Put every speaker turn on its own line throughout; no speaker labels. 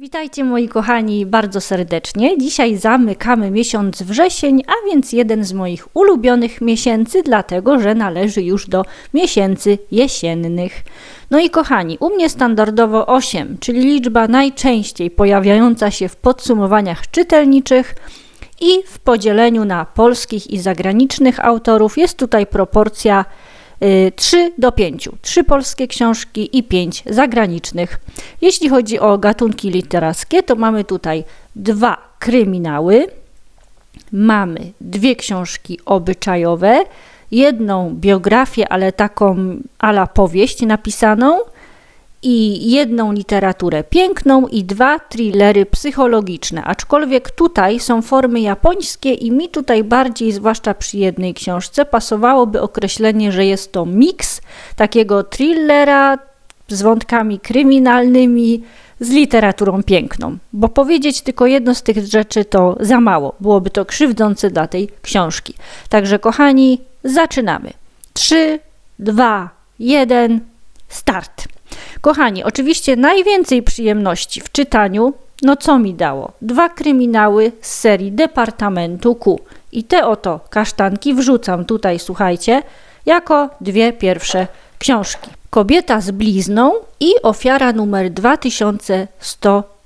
Witajcie moi kochani bardzo serdecznie. Dzisiaj zamykamy miesiąc wrzesień, a więc jeden z moich ulubionych miesięcy, dlatego że należy już do miesięcy jesiennych. No i kochani, u mnie standardowo 8, czyli liczba najczęściej pojawiająca się w podsumowaniach czytelniczych. I w podzieleniu na polskich i zagranicznych autorów jest tutaj proporcja 3 do 5. 3 polskie książki i 5 zagranicznych. Jeśli chodzi o gatunki literackie, to mamy tutaj dwa kryminały, mamy dwie książki obyczajowe, jedną biografię, ale taką ala powieść napisaną i jedną literaturę piękną i dwa thrillery psychologiczne. Aczkolwiek tutaj są formy japońskie i mi tutaj bardziej, zwłaszcza przy jednej książce, pasowałoby określenie, że jest to miks takiego thrillera z wątkami kryminalnymi, z literaturą piękną. Bo powiedzieć tylko jedno z tych rzeczy to za mało. Byłoby to krzywdzące dla tej książki. Także kochani, zaczynamy. 3, 2, 1, start. Kochani, oczywiście najwięcej przyjemności w czytaniu, no co mi dało? Dwa kryminały z serii Departamentu Q. I te oto kasztanki wrzucam tutaj, słuchajcie, jako dwie pierwsze książki. Kobieta z blizną i ofiara numer 2100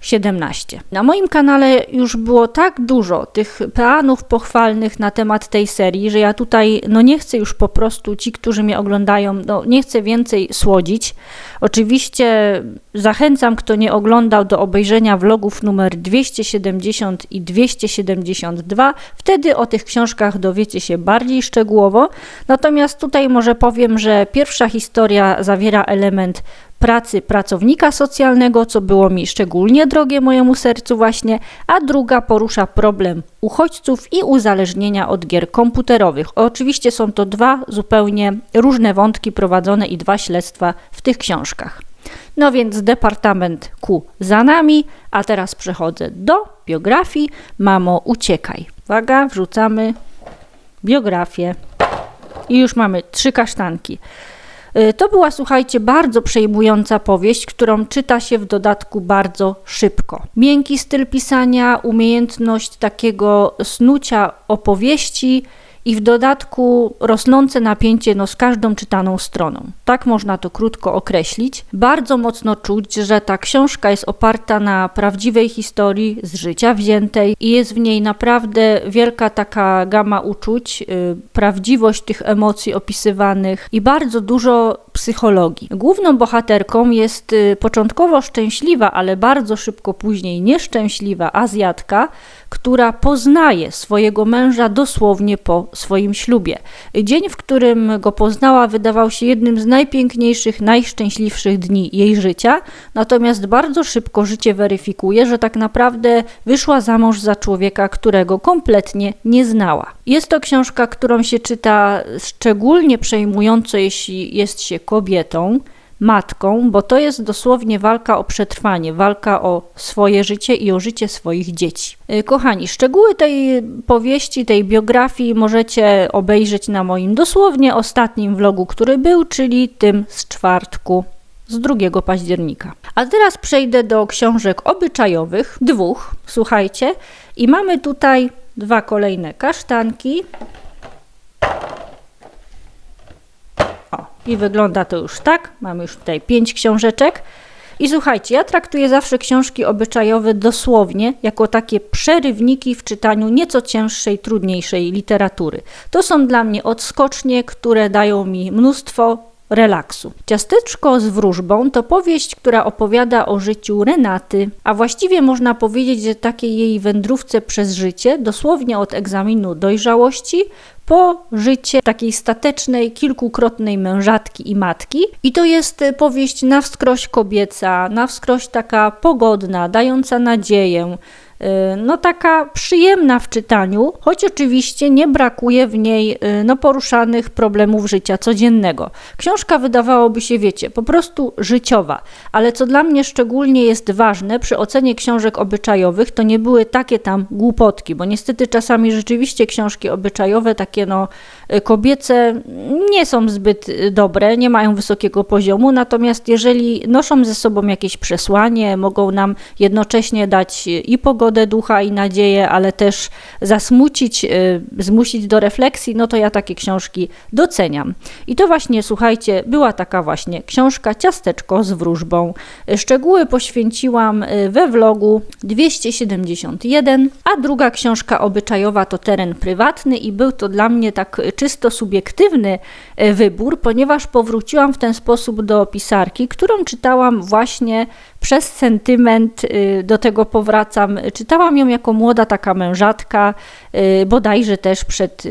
17. Na moim kanale już było tak dużo tych peanów pochwalnych na temat tej serii, że ja tutaj no nie chcę już po prostu ci, którzy mnie oglądają, no nie chcę więcej słodzić. Oczywiście zachęcam, kto nie oglądał do obejrzenia vlogów numer 270 i 272. Wtedy o tych książkach dowiecie się bardziej szczegółowo. Natomiast tutaj może powiem, że pierwsza historia zawiera element pracy pracownika socjalnego, co było mi szczególnie drogie mojemu sercu właśnie, a druga porusza problem uchodźców i uzależnienia od gier komputerowych. Oczywiście są to dwa zupełnie różne wątki prowadzone i dwa śledztwa w tych książkach. No więc Departament Q za nami, a teraz przechodzę do biografii. Mamo, uciekaj. Uwaga, wrzucamy biografię. I już mamy trzy kasztanki. Y, to była, słuchajcie, bardzo przejmująca powieść, którą czyta się w dodatku bardzo szybko. Miękki styl pisania, umiejętność takiego snucia opowieści i w dodatku rosnące napięcie no, z każdą czytaną stroną. Tak można to krótko określić. Bardzo mocno czuć, że ta książka jest oparta na prawdziwej historii z życia wziętej i jest w niej naprawdę wielka taka gama uczuć, yy, prawdziwość tych emocji opisywanych i bardzo dużo psychologii. Główną bohaterką jest yy, początkowo szczęśliwa, ale bardzo szybko później nieszczęśliwa Azjatka, która poznaje swojego męża dosłownie po swoim ślubie. Dzień, w którym go poznała, wydawał się jednym z najpiękniejszych, najszczęśliwszych dni jej życia, natomiast bardzo szybko życie weryfikuje, że tak naprawdę wyszła za mąż za człowieka, którego kompletnie nie znała. Jest to książka, którą się czyta szczególnie przejmująco, jeśli jest się kobietą matką, bo to jest dosłownie walka o przetrwanie, walka o swoje życie i o życie swoich dzieci. Y, kochani, szczegóły tej powieści, tej biografii możecie obejrzeć na moim dosłownie ostatnim vlogu, który był, czyli tym z czwartku z 2 października. A teraz przejdę do książek obyczajowych, dwóch, słuchajcie, i mamy tutaj dwa kolejne kasztanki. I wygląda to już tak. Mamy już tutaj pięć książeczek. I słuchajcie, ja traktuję zawsze książki obyczajowe dosłownie jako takie przerywniki w czytaniu nieco cięższej, trudniejszej literatury. To są dla mnie odskocznie, które dają mi mnóstwo relaksu. Ciasteczko z wróżbą to powieść, która opowiada o życiu Renaty, a właściwie można powiedzieć, że takiej jej wędrówce przez życie, dosłownie od egzaminu dojrzałości po życie takiej statecznej, kilkukrotnej mężatki i matki. I to jest powieść na wskroś kobieca, na wskroś taka pogodna, dająca nadzieję, no taka przyjemna w czytaniu, choć oczywiście nie brakuje w niej y, no, poruszanych problemów życia codziennego. Książka wydawałoby się, wiecie, po prostu życiowa, ale co dla mnie szczególnie jest ważne przy ocenie książek obyczajowych, to nie były takie tam głupotki, bo niestety czasami rzeczywiście książki obyczajowe takie no y, kobiece nie są zbyt y, dobre, nie mają wysokiego poziomu, natomiast jeżeli noszą ze sobą jakieś przesłanie, mogą nam jednocześnie dać i pogodę ducha, i nadzieję, ale też zasmucić, zmusić do refleksji, no to ja takie książki doceniam. I to właśnie, słuchajcie, była taka właśnie książka Ciasteczko z wróżbą. Szczegóły poświęciłam we vlogu 271, a druga książka obyczajowa to Teren Prywatny i był to dla mnie tak czysto subiektywny e, wybór, ponieważ powróciłam w ten sposób do pisarki, którą czytałam właśnie przez sentyment y, do tego powracam. Czytałam ją jako młoda taka mężatka, y, bodajże też przed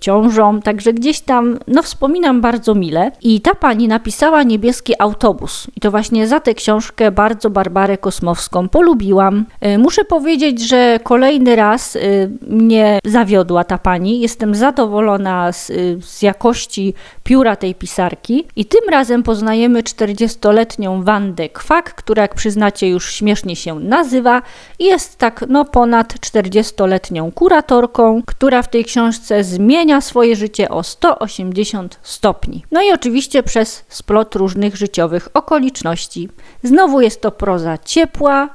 ciążą, także gdzieś tam, no wspominam bardzo mile. I ta pani napisała Niebieski Autobus. I to właśnie za tę książkę bardzo Barbarę Kosmowską polubiłam. Muszę powiedzieć, że kolejny raz mnie zawiodła ta pani. Jestem zadowolona z, jakości pióra tej pisarki. I tym razem poznajemy 40-letnią Wandę Kwak, która jak przyznacie, już śmiesznie się nazywa jest tak no ponad 40-letnią kuratorką, która w tej książce zmienia swoje życie o 180 stopni. No i oczywiście przez splot różnych życiowych okoliczności. Znowu jest to proza ciepła,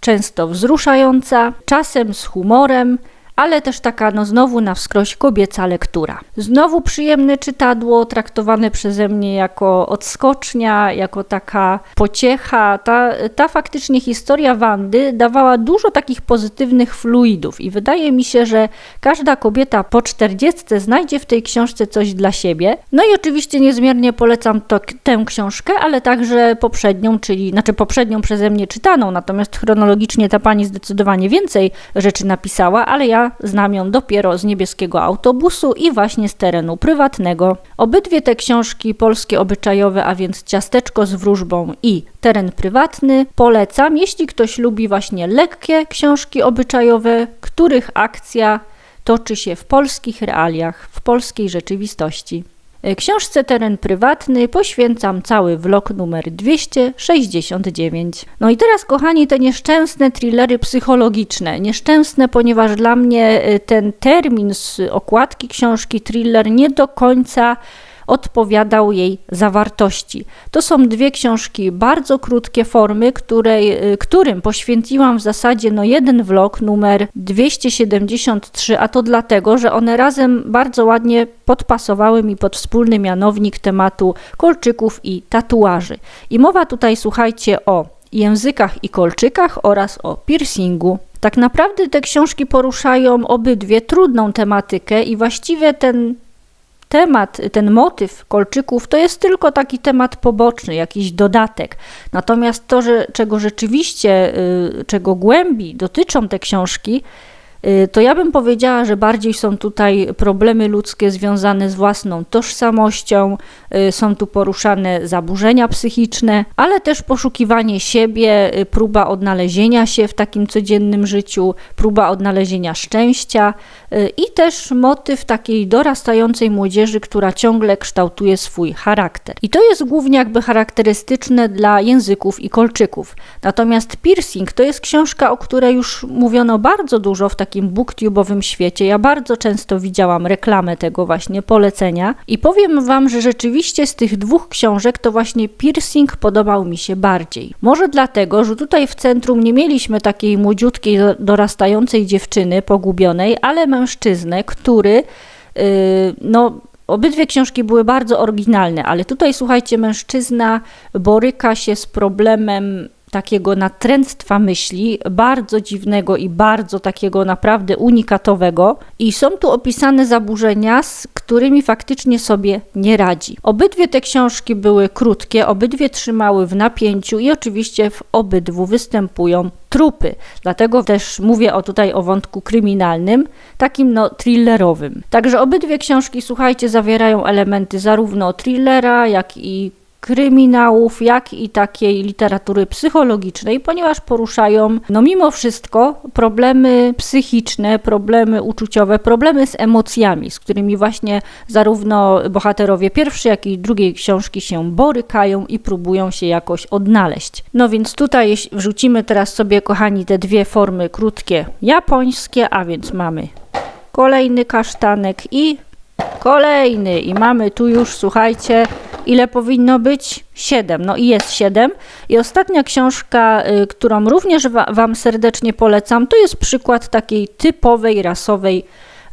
często wzruszająca, czasem z humorem, ale też taka no znowu na wskroś kobieca lektura. Znowu przyjemne czytadło traktowane przeze mnie jako odskocznia, jako taka pociecha. Ta, ta faktycznie historia Wandy dawała dużo takich pozytywnych fluidów i wydaje mi się, że każda kobieta po czterdziestce znajdzie w tej książce coś dla siebie. No i oczywiście niezmiernie polecam to, tę książkę, ale także poprzednią, czyli znaczy poprzednią przeze mnie czytaną, natomiast chronologicznie ta pani zdecydowanie więcej rzeczy napisała, ale ja znam ją dopiero z niebieskiego autobusu i właśnie z terenu prywatnego. Obydwie te książki polskie obyczajowe, a więc Ciasteczko z wróżbą i Teren prywatny polecam, jeśli ktoś lubi właśnie lekkie książki obyczajowe, których akcja toczy się w polskich realiach, w polskiej rzeczywistości. E, książce Teren Prywatny poświęcam cały vlog numer 269. No i teraz, kochani, te nieszczęsne thrillery psychologiczne. Nieszczęsne, ponieważ dla mnie e, ten termin z okładki książki thriller nie do końca odpowiadał jej zawartości. To są dwie książki bardzo krótkie formy, której, y, którym poświęciłam w zasadzie no jeden vlog numer 273, a to dlatego, że one razem bardzo ładnie podpasowały mi pod wspólny mianownik tematu kolczyków i tatuaży. I mowa tutaj, słuchajcie, o językach i kolczykach oraz o piercingu. Tak naprawdę te książki poruszają obydwie trudną tematykę i właściwie ten temat, ten motyw kolczyków to jest tylko taki temat poboczny, jakiś dodatek. Natomiast to, że, czego rzeczywiście, y, czego głębi dotyczą te książki, to ja bym powiedziała, że bardziej są tutaj problemy ludzkie związane z własną tożsamością, y, są tu poruszane zaburzenia psychiczne, ale też poszukiwanie siebie, y, próba odnalezienia się w takim codziennym życiu, próba odnalezienia szczęścia i też motyw takiej dorastającej młodzieży, która ciągle kształtuje swój charakter. I to jest głównie jakby charakterystyczne dla języków i kolczyków. Natomiast piercing to jest książka, o której już mówiono bardzo dużo w takim takim booktube'owym świecie. Ja bardzo często widziałam reklamę tego właśnie polecenia i powiem Wam, że rzeczywiście z tych dwóch książek to właśnie piercing podobał mi się bardziej. Może dlatego, że tutaj w centrum nie mieliśmy takiej młodziutkiej, dorastającej dziewczyny pogubionej, ale mężczyznę, który yy, no Obydwie książki były bardzo oryginalne, ale tutaj słuchajcie, mężczyzna boryka się z problemem takiego natręctwa myśli, bardzo dziwnego i bardzo takiego naprawdę unikatowego. I są tu opisane zaburzenia, z którymi faktycznie sobie nie radzi. Obydwie te książki były krótkie, obydwie trzymały w napięciu i oczywiście w obydwu występują trupy. Dlatego też mówię o tutaj o wątku kryminalnym, takim no thrillerowym. Także obydwie książki, słuchajcie, zawierają elementy zarówno thrillera, jak i kryminałów, jak i takiej literatury psychologicznej, ponieważ poruszają, no mimo wszystko, problemy psychiczne, problemy uczuciowe, problemy z emocjami, z którymi właśnie zarówno bohaterowie pierwszej, jak i drugiej książki się borykają i próbują się jakoś odnaleźć. No więc tutaj wrzucimy teraz sobie, kochani, te dwie formy krótkie japońskie, a więc mamy kolejny kasztanek i Kolejny i mamy tu już, słuchajcie, ile powinno być? 7. No i jest 7. I ostatnia książka, y, którą również wa Wam serdecznie polecam, to jest przykład takiej typowej rasowej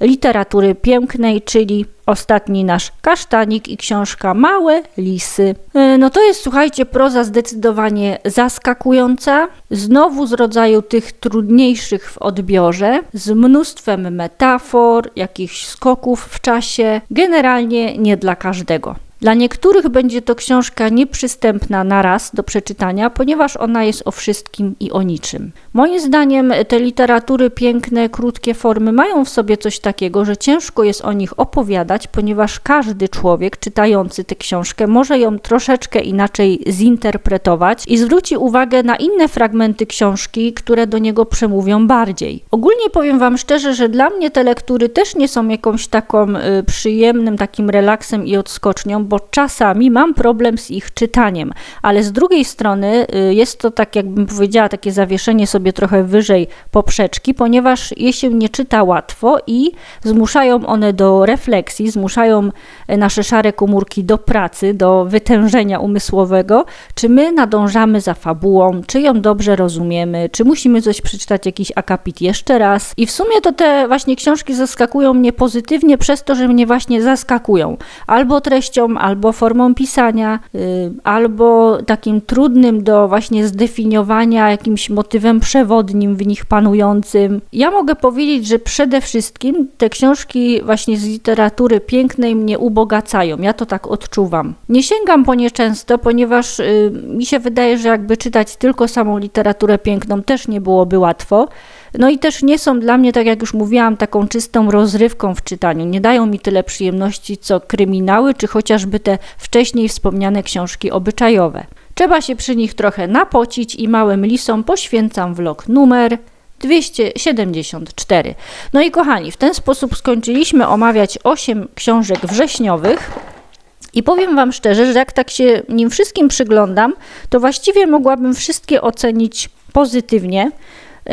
literatury pięknej, czyli ostatni nasz kasztanik i książka Małe Lisy. E, no to jest, słuchajcie, proza zdecydowanie zaskakująca, znowu z rodzaju tych trudniejszych w odbiorze, z mnóstwem metafor, jakichś skoków w czasie, generalnie nie dla każdego. Dla niektórych będzie to książka nieprzystępna na raz do przeczytania, ponieważ ona jest o wszystkim i o niczym. Moim zdaniem te literatury piękne, krótkie formy mają w sobie coś takiego, że ciężko jest o nich opowiadać, ponieważ każdy człowiek czytający tę książkę może ją troszeczkę inaczej zinterpretować i zwróci uwagę na inne fragmenty książki, które do niego przemówią bardziej. Ogólnie powiem Wam szczerze, że dla mnie te lektury też nie są jakąś taką y, przyjemnym takim relaksem i odskocznią, bo czasami mam problem z ich czytaniem, ale z drugiej strony y, jest to tak, jakbym powiedziała, takie zawieszenie sobie trochę wyżej poprzeczki, ponieważ je się nie czyta łatwo i zmuszają one do refleksji, zmuszają e, nasze szare komórki do pracy, do wytężenia umysłowego, czy my nadążamy za fabułą, czy ją dobrze rozumiemy, czy musimy coś przeczytać, jakiś akapit jeszcze raz. I w sumie to te właśnie książki zaskakują mnie pozytywnie przez to, że mnie właśnie zaskakują. Albo treścią, albo formą pisania, y, albo takim trudnym do właśnie zdefiniowania jakimś motywem przewodnim w nich panującym. Ja mogę powiedzieć, że przede wszystkim te książki właśnie z literatury pięknej mnie ubogacają. Ja to tak odczuwam. Nie sięgam po nie często, ponieważ y, mi się wydaje, że jakby czytać tylko samą literaturę piękną też nie byłoby łatwo. No i też nie są dla mnie, tak jak już mówiłam, taką czystą rozrywką w czytaniu. Nie dają mi tyle przyjemności co kryminały, czy chociażby te wcześniej wspomniane książki obyczajowe. Trzeba się przy nich trochę napocić i małym lisom poświęcam vlog numer 274. No i kochani, w ten sposób skończyliśmy omawiać 8 książek wrześniowych. I powiem Wam szczerze, że jak tak się nim wszystkim przyglądam, to właściwie mogłabym wszystkie ocenić pozytywnie.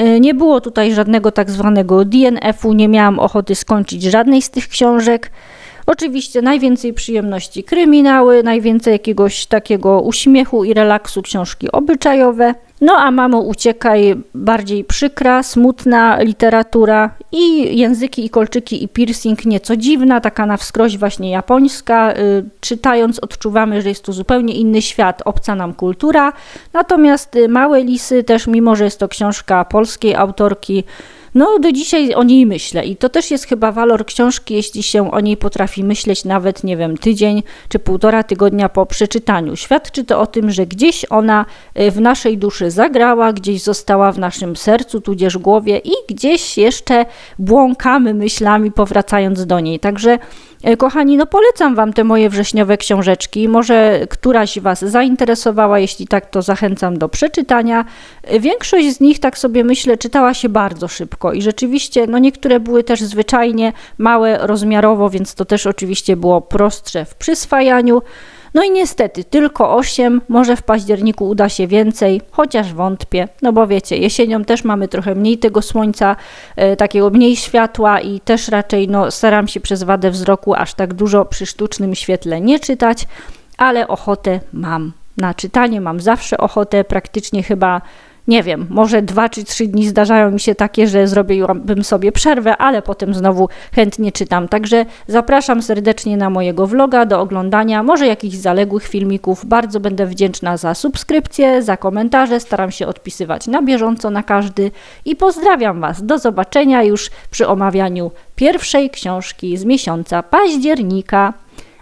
Y, nie było tutaj żadnego tak zwanego DNF-u, nie miałam ochoty skończyć żadnej z tych książek. Oczywiście najwięcej przyjemności kryminały, najwięcej jakiegoś takiego uśmiechu i relaksu książki obyczajowe. No a mamo uciekaj, bardziej przykra, smutna literatura i języki i kolczyki i piercing nieco dziwna, taka na wskroś właśnie japońska. Y, czytając odczuwamy, że jest to zupełnie inny świat, obca nam kultura. Natomiast y, Małe Lisy też, mimo że jest to książka polskiej autorki, no, do dzisiaj o niej myślę i to też jest chyba walor książki, jeśli się o niej potrafi myśleć nawet, nie wiem, tydzień czy półtora tygodnia po przeczytaniu. Świadczy to o tym, że gdzieś ona y, w naszej duszy zagrała, gdzieś została w naszym sercu, tudzież głowie i gdzieś jeszcze błąkamy myślami, powracając do niej. Także E, kochani, no polecam Wam te moje wrześniowe książeczki. Może któraś Was zainteresowała, jeśli tak, to zachęcam do przeczytania. E, większość z nich, tak sobie myślę, czytała się bardzo szybko i rzeczywiście, no niektóre były też zwyczajnie małe rozmiarowo, więc to też oczywiście było prostsze w przyswajaniu. No i niestety tylko 8, może w październiku uda się więcej, chociaż wątpię, no bo wiecie, jesienią też mamy trochę mniej tego słońca, e, takiego mniej światła i też raczej no, staram się przez wadę wzroku aż tak dużo przy sztucznym świetle nie czytać, ale ochotę mam na czytanie, mam zawsze ochotę, praktycznie chyba nie wiem, może dwa czy trzy dni zdarzają mi się takie, że zrobiłabym sobie przerwę, ale potem znowu chętnie czytam. Także zapraszam serdecznie na mojego vloga do oglądania, może jakichś zaległych filmików. Bardzo będę wdzięczna za subskrypcję, za komentarze. Staram się odpisywać na bieżąco na każdy i pozdrawiam Was. Do zobaczenia już przy omawianiu pierwszej książki z miesiąca października.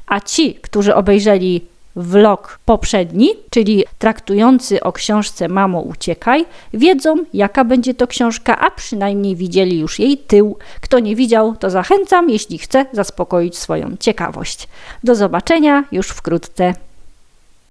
A ci, którzy obejrzeli vlog poprzedni, czyli traktujący o książce Mamo uciekaj, wiedzą jaka będzie to książka, a przynajmniej widzieli już jej tył. Kto nie widział, to zachęcam, jeśli chce zaspokoić swoją ciekawość. Do zobaczenia już wkrótce.